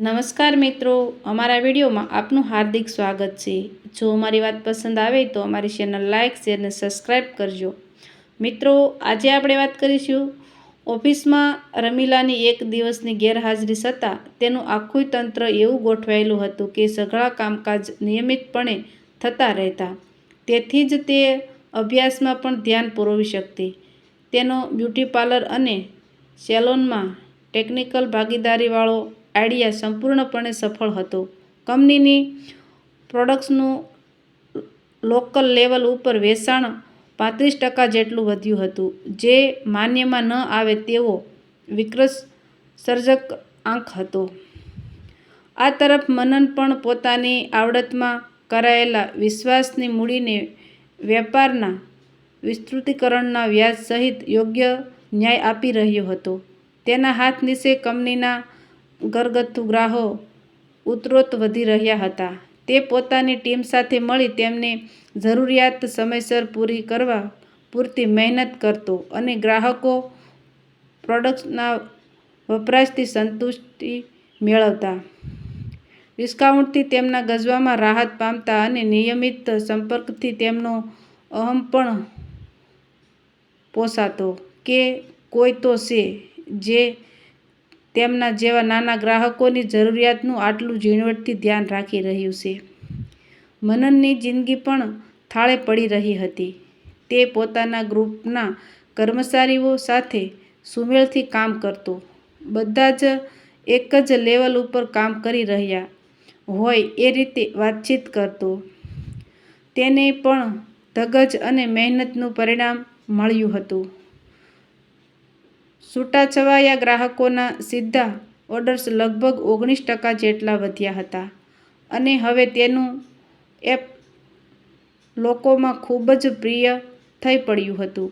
નમસ્કાર મિત્રો, અમારા વિડીયોમાં આપનું હાર્દિક સ્વાગત છે. જો અમારી વાત પસંદ આવે તો અમારી ચેનલ લાઇક શેર અને સબસ્ક્રાઈબ કરજો. મિત્રો, આજે આપણે વાત કરીશું ઓફિસમાં રમીલાની એક દિવસની ગેરહાજરી છતાં તેનું આખું તંત્ર એવું ગોઠવાયેલું હતું કે સઘળા કામકાજ નિયમિતપણે થતા રહેતા. તેથી જ તે અભ્યાસમાં પણ ધ્યાન પુરવી શકતી. તેનો બ્યુટી પાર્લર અને સેલોનમાં ટેકનિકલ ભાગીદારીવાળો આઈડિયા સંપૂર્ણપણે સફળ હતો. કંપનીની પ્રોડક્ટ્સનું લોકલ લેવલ ઉપર વેચાણ પાંત્રીસ ટકા જેટલું વધ્યું હતું. જે માન્યમાં ન આવે તેવો વિક્રસ સર્જક આંક હતો. આ તરફ મનન પણ પોતાની આવડતમાં કરાયેલા વિશ્વાસની મૂડીને વેપારના વિસ્તૃતીકરણના વ્યાજ સહિત યોગ્ય ન્યાય આપી રહ્યો હતો. તેના હાથ નીચે કંપનીના ઘરગથ્થુ ગ્રાહો ઉત્તરોત્તર વધી રહ્યા હતા. તે પોતાની ટીમ સાથે મળી તેમને જરૂરિયાત સમયસર પૂરી કરવા પૂરતી મહેનત કરતો અને ગ્રાહકો પ્રોડક્ટ્સના વપરાશથી સંતુષ્ટિ મેળવતા. ડિસ્કાઉન્ટથી તેમના ગજવામાં રાહત પામતા અને નિયમિત સંપર્કથી તેમનો અહમ પણ પોસાતો. કે કોઈ તો છે જે તેમના જેવા નાના ગ્રાહકોની જરૂરિયાતનું આટલું ઝીણવટથી ધ્યાન રાખી રહ્યું છે. મનનની જિંદગી પણ થાળે પડી રહી હતી. તે પોતાના ગ્રુપના કર્મચારીઓ સાથે સુમેળથી કામ કરતો. બધા જ એક જ લેવલ ઉપર કામ કરી રહ્યા હોય એ રીતે વાતચીત કરતો. તેને પણ ધગજ અને મહેનતનું પરિણામ મળ્યું હતું. છૂટાછવાયા ગ્રાહકોના સીધા ઓર્ડર્સ લગભગ ઓગણીસ ટકા જેટલા વધ્યા હતા. અને હવે તેનું એપ લોકોમાં ખૂબ જ પ્રિય થઈ પડ્યું હતું.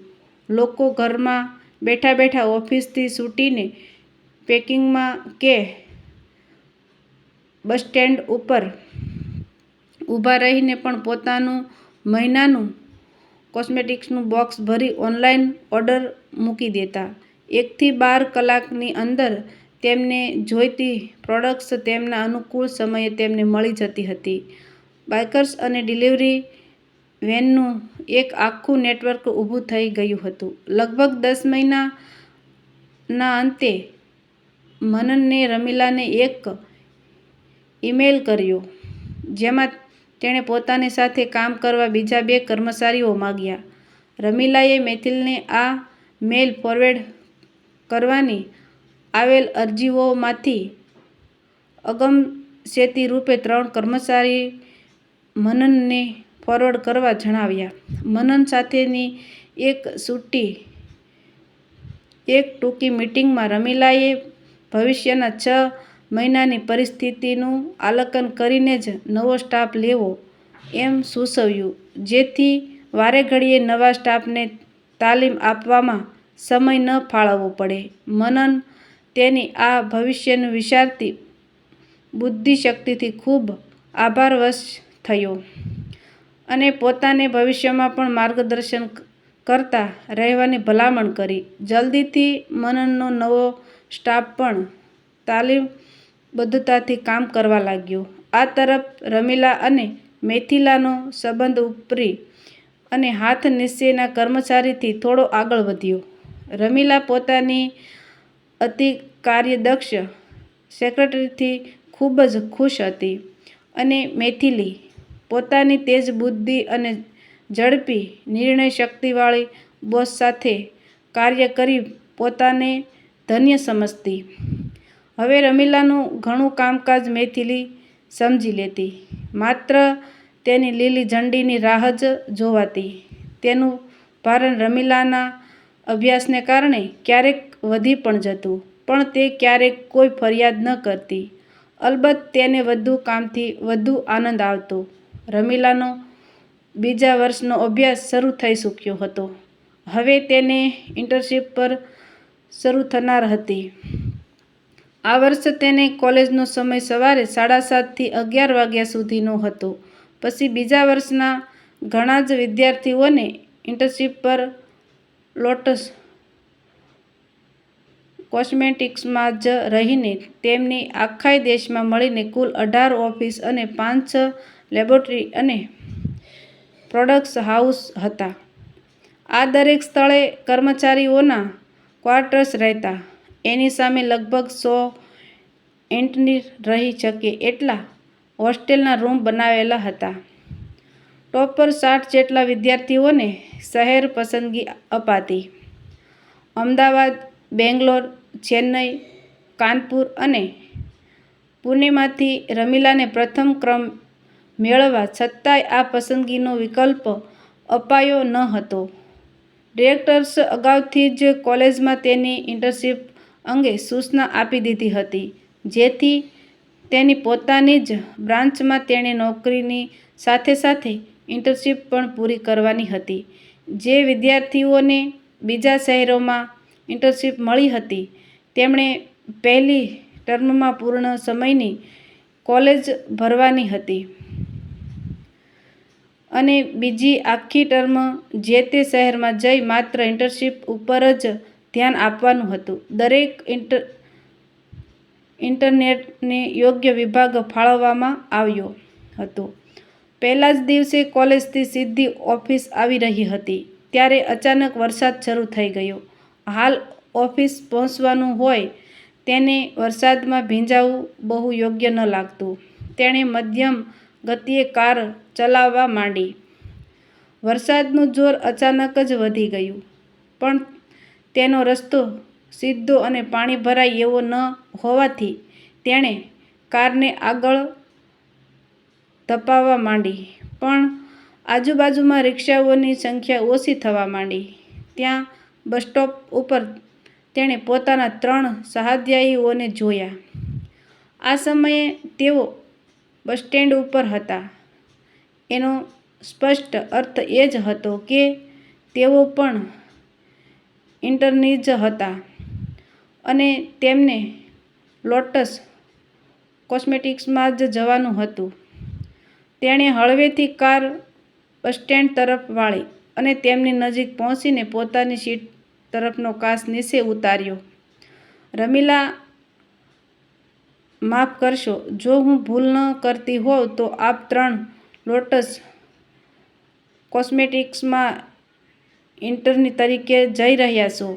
લોકો ઘરમાં બેઠા બેઠા ઓફિસથી છૂટીને પેકિંગમાં કે બસ સ્ટેન્ડ ઉપર ઊભા રહીને પણ પોતાનું મહિનાનું કોસ્મેટિક્સનું બોક્સ ભરી ઓનલાઈન ઓર્ડર મૂકી દેતા. એકથી બાર કલાકની અંદર તેમને જોઈતી પ્રોડક્ટ્સ તેમના અનુકૂળ સમયે તેમને મળી જતી હતી. બાઇકર્સ અને ડિલિવરી વેનનું એક આખું નેટવર્ક ઊભું થઈ ગયું હતું. લગભગ દસ મહિનાના અંતે મનને રમીલાને એક ઈમેલ કર્યો, જેમાં તેણે પોતાની સાથે કામ કરવા બીજા બે કર્મચારીઓ માંગ્યા. રમીલાએ મેથિલને આ મેલ ફોરવર્ડ કરવાની આવેલ અરજીઓમાંથી અગમચેતી રૂપે ત્રણ કર્મચારી મનનને ફોરવર્ડ કરવા જણાવ્યા. મનન સાથેની એક છૂટી એક ટૂંકી મિટિંગમાં રમીલાએ ભવિષ્યના છ મહિનાની પરિસ્થિતિનું આલકન કરીને જ નવો સ્ટાફ લેવો એમ સૂચવ્યું. જેથી વારેઘડીએ નવા સ્ટાફને તાલીમ આપવામાં સમય ન ફાળવવો પડે. મનન તેની આ ભવિષ્યનું વિચારતી બુદ્ધિશક્તિથી ખૂબ આભારવશ થયો અને પોતાને ભવિષ્યમાં પણ માર્ગદર્શન કરતા રહેવાની ભલામણ કરી. જલ્દીથી મનનનો નવો સ્ટાફ પણ તાલીમબદ્ધતાથી કામ કરવા લાગ્યો. આ તરફ રમીલા અને મેથિલાનો સંબંધ ઉપરી અને હાથ નિશ્ચયના કર્મચારીથી થોડો આગળ વધ્યો. રમીલા પોતાની અતિ કાર્યદક્ષ સેક્રેટરીથી ખૂબ જ ખુશ હતી અને મૈથિલી પોતાની તેજ બુદ્ધિ અને ઝડપી નિર્ણય શક્તિવાળી બોસ સાથે કાર્ય કરી પોતાને ધન્ય સમજતી. હવે રમીલાનું ઘણું કામકાજ મૈથિલી સમજી લેતી. માત્ર તેની લીલી ઝંડીની રાહ જ જોવાતી. તેનું ભારણ રમીલાના અભ્યાસને કારણે ક્યારેક વધી પણ જતું, પણ તે ક્યારેક કોઈ ફરિયાદ ન કરતી. અલબત્ત તેને વધુ કામથી વધુ આનંદ આવતો. રમીલાનો બીજા વર્ષનો અભ્યાસ શરૂ થઈ ચૂક્યો હતો. હવે તેને ઇન્ટર્નશીપ પર શરૂ થનાર હતી. આ વર્ષે તેને કોલેજનો સમય સવારે સાડા સાતથી અગિયાર વાગ્યા સુધીનો હતો. પછી બીજા વર્ષના ઘણા જ વિદ્યાર્થીઓને ઇન્ટર્નશીપ પર લોટસ કોસ્મેટિક્સમાં જ રહીને તેમની આખાય દેશમાં મળીને કુલ અઢાર ઓફિસ અને પાંચ લેબોરેટરી અને પ્રોડક્ટ્સ હાઉસ હતા. આ દરેક સ્થળે કર્મચારીઓના ક્વાર્ટર્સ રહેતા. એની સામે લગભગ સો એન્ટની રહી શકે એટલા હોસ્ટેલના રૂમ બનાવેલા હતા. ટોપર સાઠ જેટલા વિદ્યાર્થીઓને શહેર પસંદગી અપાતી. અમદાવાદ, બેંગ્લોર, ચેન્નઈ, કાનપુર અને પુણેમાંથી રમીલાને પ્રથમ ક્રમ મેળવવા છતાંય આ પસંદગીનો વિકલ્પ અપાયો ન હતો. ડિરેક્ટર્સ અગાઉથી જ કોલેજમાં તેની ઇન્ટર્નશીપ અંગે સૂચના આપી દીધી હતી, જેથી તેની પોતાની જ બ્રાન્ચમાં તેણે નોકરીની સાથે સાથે ઇન્ટર્નશીપ પણ પૂરી કરવાની હતી. જે વિદ્યાર્થીઓને બીજા શહેરોમાં ઇન્ટર્નશીપ મળી હતી, તેમણે પહેલી ટર્મમાં પૂર્ણ સમયની કોલેજ ભરવાની હતી. અને બીજી આખી ટર્મ જે તે શહેરમાં જઈ માત્ર ઇન્ટર્નશીપ ઉપર જ ધ્યાન આપવાનું હતું. દરેક ઇન્ટર ઇન્ટરનેટને યોગ્ય વિભાગ ફાળવવામાં આવ્યો હતો. પહેલા જ દિવસે કોલેજથી સીધી ઓફિસ આવી રહી હતી. ત્યારે અચાનક વરસાદ શરૂ થઈ ગયો. હાલ ઓફિસ પહોંચવાનું હોય તેને વરસાદમાં ભીંજાવું બહુ યોગ્ય ન લાગતું. તેણે મધ્યમ ગતિએ કાર ચલાવવા માંડી. વરસાદનું જોર અચાનક જ વધી ગયું. પણ તેનો રસ્તો સીધો અને પાણી ભરાય એવો ન હોવાથી તેણે કારને આગળ ધપાવવા માંડી. પણ આજુબાજુમાં રિક્ષાઓની સંખ્યા ઓછી થવા માંડી. ત્યાં બસ સ્ટોપ ઉપર તેણે પોતાના ત્રણ સહાધ્યાયીઓને જોયા. આ સમયે તેઓ બસ સ્ટેન્ડ ઉપર હતા. એનો સ્પષ્ટ અર્થ એ જ હતો કે તેઓ પણ ઇન્ટરનીજ હતા અને તેમને લોટસ કોસ્મેટિક્સમાં જ જવાનું હતું. તેણે હળવેથી કાર બસ સ્ટેન્ડ તરફ વાળી અને તેમની નજીક પહોંચીને પોતાની સીટ તરફનો કાચ નીચે ઉતાર્યો. રમીલા, માફ કરશો. જો હું ભૂલ ન કરતી હોઉં તો આપ ત્રણ લોટસ કોસ્મેટિક્સમાં ઇન્ટરની તરીકે જઈ રહ્યા છો.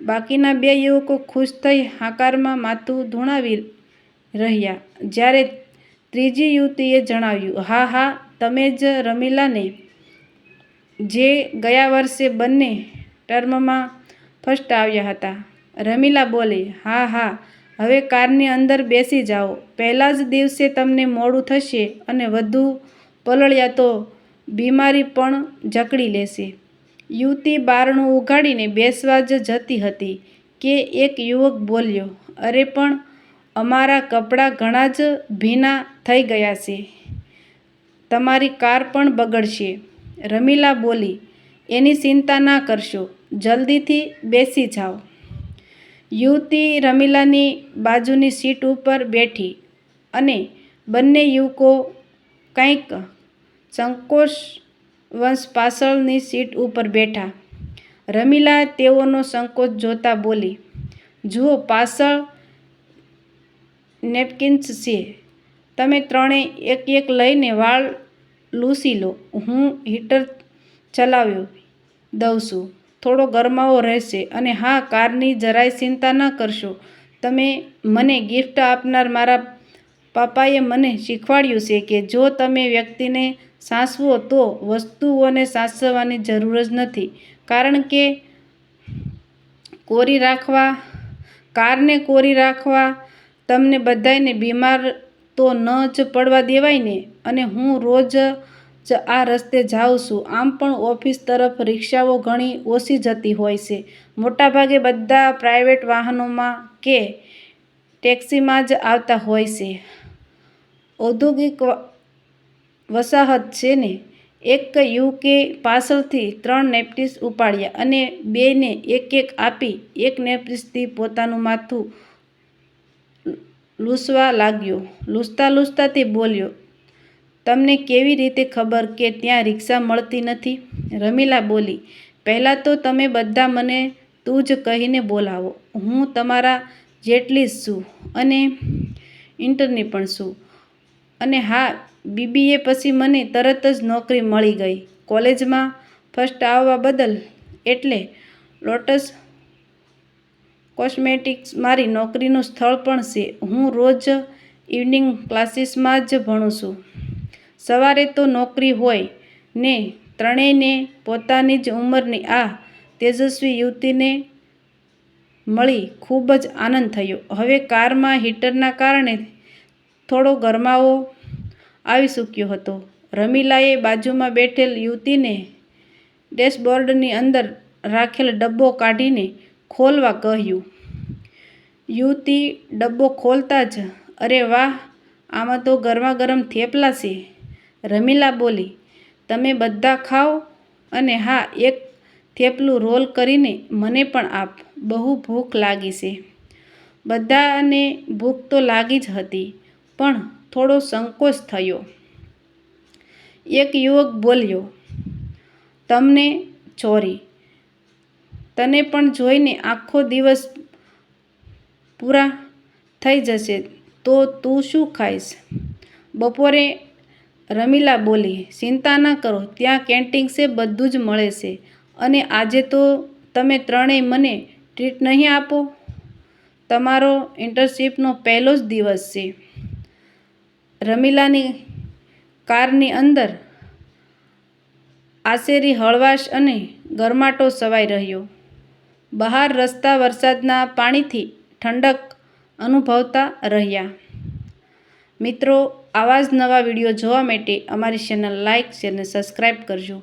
બાકીના બે યુવકો ખુશ થઈ હાકારમાં માથું ધૂણાવી રહ્યા. જ્યારે ત્રીજી યુવતીએ જણાવ્યું, હા હા, તમે જ રમીલાને જે ગયા વર્ષે બંને ટર્મમાં ફર્સ્ટ આવ્યા હતા. રમીલા બોલી, હા હા, હવે કારની અંદર બેસી જાઓ. પહેલા જ દિવસે તમને મોડું થશે અને વધુ પલળ્યા તો બીમારી પણ જકડી લેશે. યુવતી બારણું ઉઘાડીને બેસવા જ જતી હતી કે એક યુવક બોલ્યો, અરે, પણ અમારા કપડાં ઘણા જ ભીના થઈ ગયા છે. તમારી કાર પણ બગડશે. રમીલા બોલી, એની ચિંતા ના કરશો. જલ્દીથી બેસી જાઓ. યુવતી રમીલાની બાજુની સીટ ઉપર બેઠી અને બંને યુવકો કંઈક સંકોચવશ પાછળની સીટ ઉપર બેઠા. રમીલા તેઓનો સંકોચ જોતા બોલી, જુઓ, પાછળ નેપકિન્સ છે. તમે ત્રણેય એક એક લઈને વાળ લૂસી લો. હું હીટર ચલાવ્યો દઉં છું. થોડો ગરમાવો રહેશે અને હા, કારની જરાય ચિંતા ન કરશો. તમે મને ગિફ્ટ આપનાર મારા પપ્પાએ મને શીખવાડ્યું છે કે જો તમે વ્યક્તિને સાસવો તો વસ્તુઓને સાસવવાની જરૂર જ નથી. કારણ કે કોરી રાખવા, કારને કોરી રાખવા તમને બધાયને બીમાર તો ન જ પડવા દેવાય ને? અને હું રોજ જ આ રસ્તે જાઉં છું. આમ પણ ઓફિસ તરફ રિક્ષાઓ ઘણી ઓછી જતી હોય છે. મોટાભાગે બધા પ્રાઇવેટ વાહનોમાં કે ટેક્સીમાં જ આવતા હોય છે. ઔદ્યોગિક વસાહત છે ને? એક યુકે પાછળથી ત્રણ નેપટીસ ઉપાડ્યા અને બેને એક એક આપી. એક નેપટીસથી પોતાનું માથું લૂછવા લાગ્યો. લૂસતા લૂસતા તે બોલ્યો, તમને કેવી રીતે ખબર કે ત્યાં રિક્ષા મળતી નથી? રમીલા બોલી, પહેલાં તો તમે બધા મને તું જ કહીને બોલાવો. હું તમારા જેટલી જ છું અને ઇન્ટરની પણ છું. અને હા, બીબીએ પછી મને તરત જ નોકરી મળી ગઈ. કોલેજમાં ફર્સ્ટ આવવા બદલ એટલે લોટસ કોસ્મેટિક્સ મારી નોકરીનું સ્થળ પણ છે. હું રોજ ઇવનિંગ ક્લાસીસમાં જ ભણું છું. સવારે તો નોકરી હોય ને ત્રણેયને પોતાની જ ઉંમરની આ તેજસ્વી યુવતીને મળી ખૂબ જ આનંદ થયો. હવે કારમાં હીટરના કારણે થોડો ગરમાવો આવી ચૂક્યો હતો. રમીલાએ બાજુમાં બેઠેલ યુવતીને ડેશબોર્ડની અંદર રાખેલ ડબ્બો કાઢીને ખોલવા કહ્યું. યુવતી ડબ્બો ખોલતા જ, અરે વાહ, આમાં તો ગરમા ગરમ થેપલા છે. રમીલા બોલી, તમે બધા ખાઓ અને હા, એક થેપલું રોલ કરીને મને પણ આપ. બહુ ભૂખ લાગી છે. બધાને ભૂખ તો લાગી જ હતી, પણ થોડો સંકોચ થયો. એક યુવક બોલ્યો, તમને ચોરી તને પણ જોઈને આખો દિવસ પૂરા થઈ જશે, તો તું શું ખાઈશ? બપોરે રમીલા બોલી, ચિંતા ન કરો, ત્યાં કેન્ટીન છે, બધું જ મળે છે. અને આજે તો તમે ત્રણેય મને ટ્રીટ નહીં આપો? તમારો ઇન્ટર્નશીપનો પહેલો જ દિવસ છે. રમીલાની કારની અંદર આશેરી હળવાશ અને ગરમાટો સવાઈ રહ્યો. બહાર રસ્તા વરસાદના પાણીથી ઠંડક અનુભવતા રહ્યા. મિત્રો, આવા જ નવા વીડિયો જોવા માટે અમારી ચેનલ લાઇક શેર અને સબસ્ક્રાઈબ કરજો.